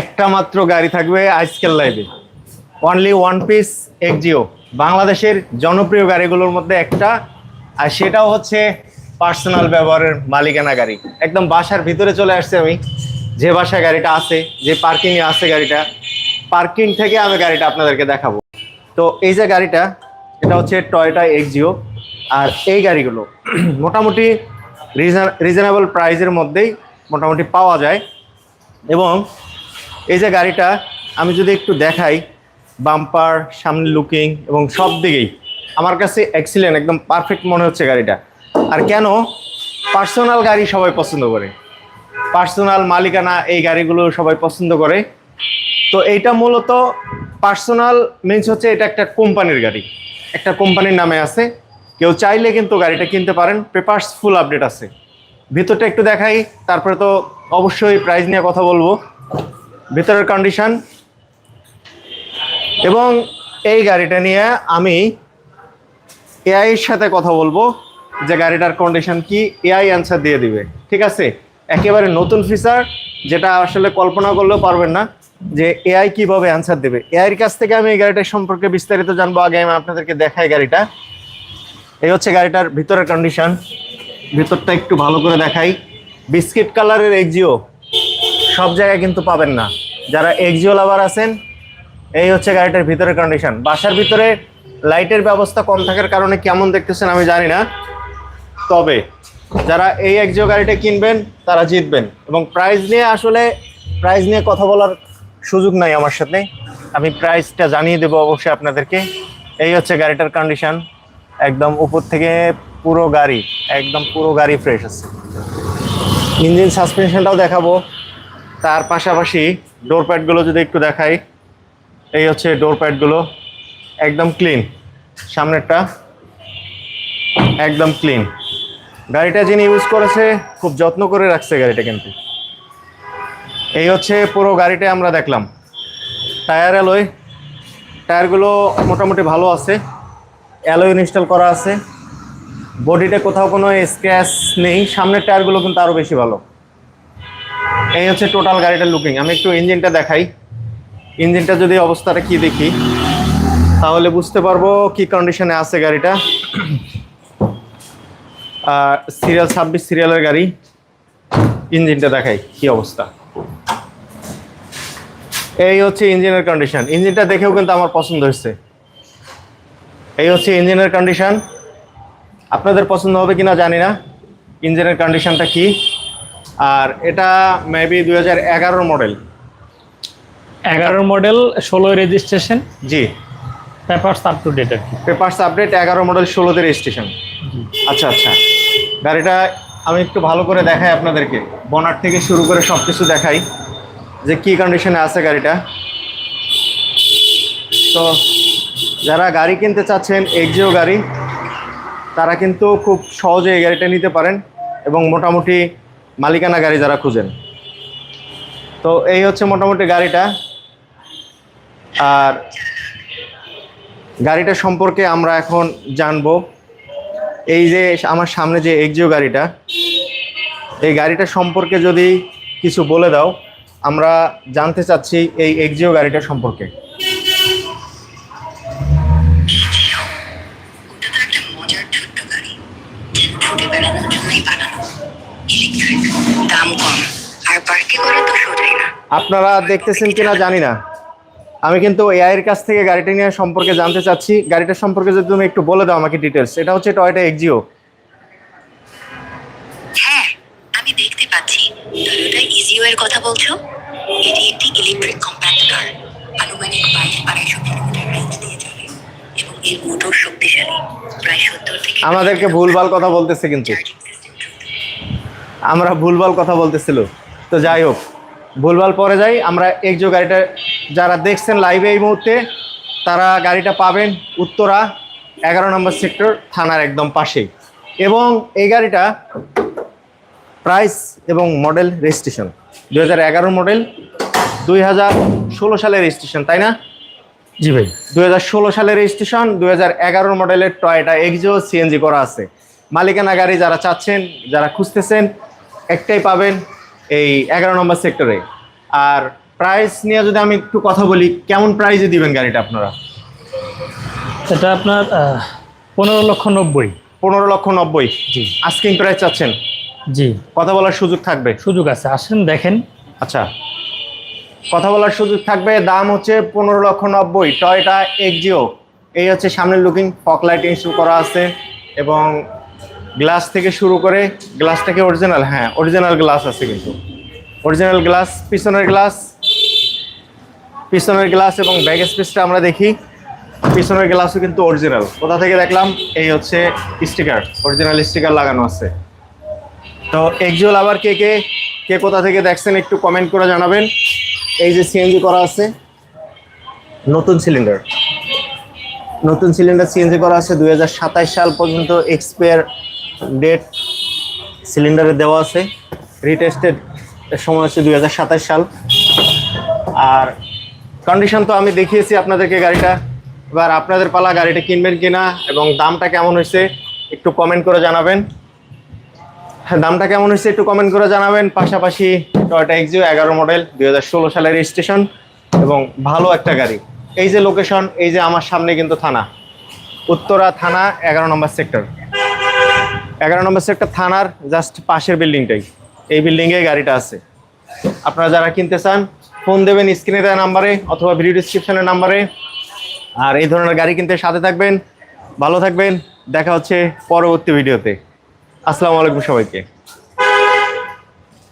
একটা মাত্র গাড়ি থাকবে আজকের লাইভে। অনলি ওয়ান পিস এক্সিও বাংলাদেশের জনপ্রিয় গাড়িগুলোর মধ্যে একটা। আর সেটাও হচ্ছে পার্সোনাল ব্যবহারের মালিকানা গাড়ি। একদম বাসার ভিতরে চলে আসছে আমি। যে বাসায় গাড়িটা আছে, যে পার্কিংয়ে আছে গাড়িটা পার্কিং থেকে আমি গাড়িটা আপনাদেরকে দেখাবো। তো এই যে গাড়িটা, এটা হচ্ছে টয়োটা এক্সিও আর এই গাড়িগুলো মোটামুটি রিজনেবল প্রাইসের মধ্যেই মোটামুটি পাওয়া যায়। এবং এই যে গাড়িটা, আমি যদি একটু দেখাই বাম্পার সামনে লুকিং এবং সব দিকেই, আমার কাছে এক্সিলেন্ট একদম পারফেক্ট মনে হচ্ছে গাড়িটা। আর কেন? পার্সোনাল গাড়ি সবাই পছন্দ করে। পার্সোনাল মালিকানা এই গাড়িগুলো সবাই পছন্দ করে। তো এইটা মূলত পার্সোনাল মিনস হচ্ছে এটা একটা কোম্পানির গাড়ি। একটা কোম্পানির নামে আছে। কেউ চাইলে কিন্তু গাড়িটা কিনতে পারেন পেপার্স ফুল আপডেট আছে। ভিতরটা একটু দেখাই, তারপরে তো অবশ্যই প্রাইস নিয়ে কথা বলব। ভিতরের কন্ডিশন এবং এই গাড়িটা নিয়ে আমি এআই এর সাথে কথা বলব যে গাড়িটার কন্ডিশন কি এআই অ্যান্সার দিয়ে দিবে, ঠিক আছে? একেবারে নতুন ফিচার যেটা আসলে কল্পনা করলেও পারবেন না যে এআই কীভাবে অ্যান্সার দেবে। এআইয়ের কাছ থেকে আমি এই গাড়িটার সম্পর্কে বিস্তারিত জানব, আগে আমি আপনাদেরকে দেখাই গাড়িটা। এই হচ্ছে গাড়িটার ভিতরের কন্ডিশন ভিতরটা একটু ভালো করে দেখাই। বিস্কিট কালারের এক্সিও সব জায়গায় কিন্তু পাবেন না। যারা এক্সিও লাভার আছেন, এই হচ্ছে গাড়িটার ভিতরের কন্ডিশন বাসার ভিতরে লাইটের ব্যবস্থা কম থাকার কারণে কেমন দেখতেছেন আমি জানি না। তবে যারা এই এক্সিও গাড়িটা কিনবেন, তারা জিতবেন। এবং প্রাইস নিয়ে আসলে প্রাইস নিয়ে কথা বলার সুযোগ নাই আমার সাথে। আমি প্রাইসটা জানিয়ে দেবো অবশ্যই আপনাদেরকে। এই হচ্ছে গাড়িটার কন্ডিশন একদম উপর থেকে পুরো গাড়ি, একদম পুরো গাড়ি ফ্রেশ আছে। ইঞ্জিন সাসপেনশনটাও দেখাবো। তার পাশাপাশি ডোর প্যাডগুলো যদি একটু দেখাই, এই হচ্ছে ডোর প্যাডগুলো একদম ক্লিন সামনেরটা একদম ক্লিন গাড়িটা যিনি ইউজ করেছে, খুব যত্ন করে রাখছে গাড়িটা কিন্তু। এই হচ্ছে পুরো গাড়িটা আমরা দেখলাম। টায়ার অ্যালয় টায়ারগুলো মোটামুটি ভালো আছে। অ্যালয় ইনস্টল করা আছে। বডিতে কোথাও কোনো স্ক্র্যাচ নেই। সামনের টায়ারগুলো কিন্তু আরও বেশি ভালো। এই হচ্ছে টোটাল গাড়িটা লুকিং আমি একটু ইঞ্জিনটা দেখাই। ইঞ্জিনটা যদি অবস্থাটা কি দেখি, তাহলে বুঝতে পারব কি কন্ডিশনে আছে গাড়িটা। আর সিরিয়াল ছাব্বিশ সিরিয়ালের গাড়ি। ইঞ্জিনটা দেখাই কি অবস্থা। এই হচ্ছে ইঞ্জিনের কন্ডিশন ইঞ্জিনটা দেখেও কিন্তু আমার পছন্দ হয়েছে। এই হচ্ছে ইঞ্জিনের কন্ডিশন আপনাদের পছন্দ হবে কিনা জানি না। ইঞ্জিনের কন্ডিশনটা কি? আর এটা মেবি দুই হাজার মডেল এগারোর মডেল ষোলো রেজিস্ট্রেশন জি। পেপারস আপ টু ডেট আর কি। পেপারস আপডেট এগারো মডেল ষোলোতে রেজিস্ট্রেশন আচ্ছা আচ্ছা। গাড়িটা আমি একটু ভালো করে দেখাই আপনাদেরকে। বনার থেকে শুরু করে সব কিছু দেখাই যে কি কন্ডিশনে আছে গাড়িটা। তো যারা গাড়ি কিনতে চাচ্ছেন এক্সিও গাড়ি তারা কিন্তু খুব সহজে এই গাড়িটা নিতে পারেন এবং মোটামুটি মালিকানা গাড়ি যারা খুঁজেন। তো এই হচ্ছে মোটামুটি গাড়িটা। আর গাড়িটা সম্পর্কে আমরা এখন জানব। এই যে আমার সামনে যে এক্সিও গাড়িটা, এই গাড়িটা সম্পর্কে যদি কিছু বলে দাও, আমরা জানতে চাচ্ছি এই এক্সিও গাড়িটা সম্পর্কে। আপনারা দেখতেছেন কিনা জানি না। আমি কিন্তু এআই এর কাছ থেকে গাড়িটা নিয়ে সম্পর্কে জানতে চাচ্ছি। গাড়িটা সম্পর্কে যদি তুমি একটু বলে দাও আমাকে ডিটেলস এটা হচ্ছে টয়টা এক্সিও হ্যাঁ আমি দেখতে পাচ্ছি। টয়োটা ইজিও এর কথা বলছো? এটি একটি ইলেকট্রিক কম্প্যাক্ট কার আনুমানিক বাইশ আড়াইশো কিলোমিটার রেঞ্জ দিয়ে চলে এবং এর মোটর শক্তিশালী। প্রায় সত্তর থেকে আমাদেরকে ভুলভাল কথা বলতেছে কিন্তু। আমরা ভুলভাল কথা বলতেছিল। তো যাই হোক ভুলভাল পরে যাই। আমরা একজো গাড়িটা যারা দেখছেন লাইভে এই মুহূর্তে তারা গাড়িটা পাবেন উত্তরা এগারো নম্বর সেক্টর থানার একদম পাশেই। এবং এই গাড়িটা প্রাইস এবং মডেল রেজিস্ট্রেশন দু হাজার এগারো মডেল দুই হাজার ষোলো সালের রেজিস্ট্রেশন তাই না? জি ভাই। দুই হাজার ষোলো সালের রেজিস্ট্রেশন দুই হাজার এগারো মডেলের টয়টা এক্সিও সিএনজি করা আছে। মালিকানা গাড়ি যারা চাচ্ছেন যারা খুঁজতেছেন একটাই পাবেন এই এগারো নম্বর সেক্টরে আর প্রাইস নিয়ে যদি আমি একটু কথা বলি কেমন প্রাইসে দিবেন গাড়িটা আপনারা? এটা আপনার পনেরো লক্ষ নব্বই। পনেরো লক্ষ নব্বই। জি। আস্কিং প্রাইস চাচ্ছেন? জি। কথা বলার সুযোগ থাকবে? সুযোগ আছে আসেন দেখেন। আচ্ছা। কথা বলার সুযোগ থাকবে দাম হচ্ছে পনেরো লক্ষ নব্বই। টয়টা এক্সিও এই হচ্ছে সামনের লুকিং ফক লাইট ইনস্টল করা আছে। এবং গ্লাস থেকে শুরু করে গ্লাসটাকে অরিজিনাল হ্যাঁ অরিজিনাল গ্লাস আছে কিন্তু। অরিজিনাল গ্লাস পিছনের গ্লাস পিছনের গ্লাস এবং ব্যাগ স্পেসটা আমরা দেখি। পিছনের গ্লাসও কিন্তু অরিজিনাল কোথা থেকে দেখলাম? এই হচ্ছে স্টিকার অরিজিনাল স্টিকার লাগানো আছে। তো এক্সিও আবার কে কে কে কোথা থেকে দেখছেন একটু কমেন্ট করে জানাবেন। এই যে সিএনজি করা আছে। নতুন সিলিন্ডার নতুন সিলিন্ডার সিএনজি করা আছে। দুই সাল পর্যন্ত এক্সপায়ার ডেট সিলিন্ডারে দেওয়া আছে। রিটেস্টেড সময় হচ্ছে দু হাজার সাতাশ সাল। আর কন্ডিশন তো আমি দেখিয়েছি আপনাদেরকে গাড়িটা। এবার আপনাদের পালা গাড়িটা কিনবেন কিনা এবং দামটা কেমন হয়েছে একটু কমেন্ট করে জানাবেন। হ্যাঁ দামটা কেমন হয়েছে একটু কমেন্ট করে জানাবেন। পাশাপাশি টয়টা এক্সিও এগারো মডেল দুই হাজার ষোলো সালের রেজিস্ট্রেশন এবং ভালো একটা গাড়ি। এই যে লোকেশন এই যে আমার সামনে কিন্তু থানা। উত্তরা থানা, এগারো নম্বর সেক্টর এগারো নম্বর সেক্টর থানার জাস্ট পাশের বিল্ডিংটাই এই বিল্ডিংয়ে গাড়িটা আছে। আপনারা যারা কিনতে চান ফোন দেবেন স্ক্রিনে দেওয়া নাম্বারে অথবা ভিডিও ডিসক্রিপশনের নাম্বারে আর এই ধরনের গাড়ি কিনতে সাথে থাকবেন। ভালো থাকবেন। দেখা হচ্ছে পরবর্তী ভিডিওতে আসসালামু আলাইকুম সবাইকে।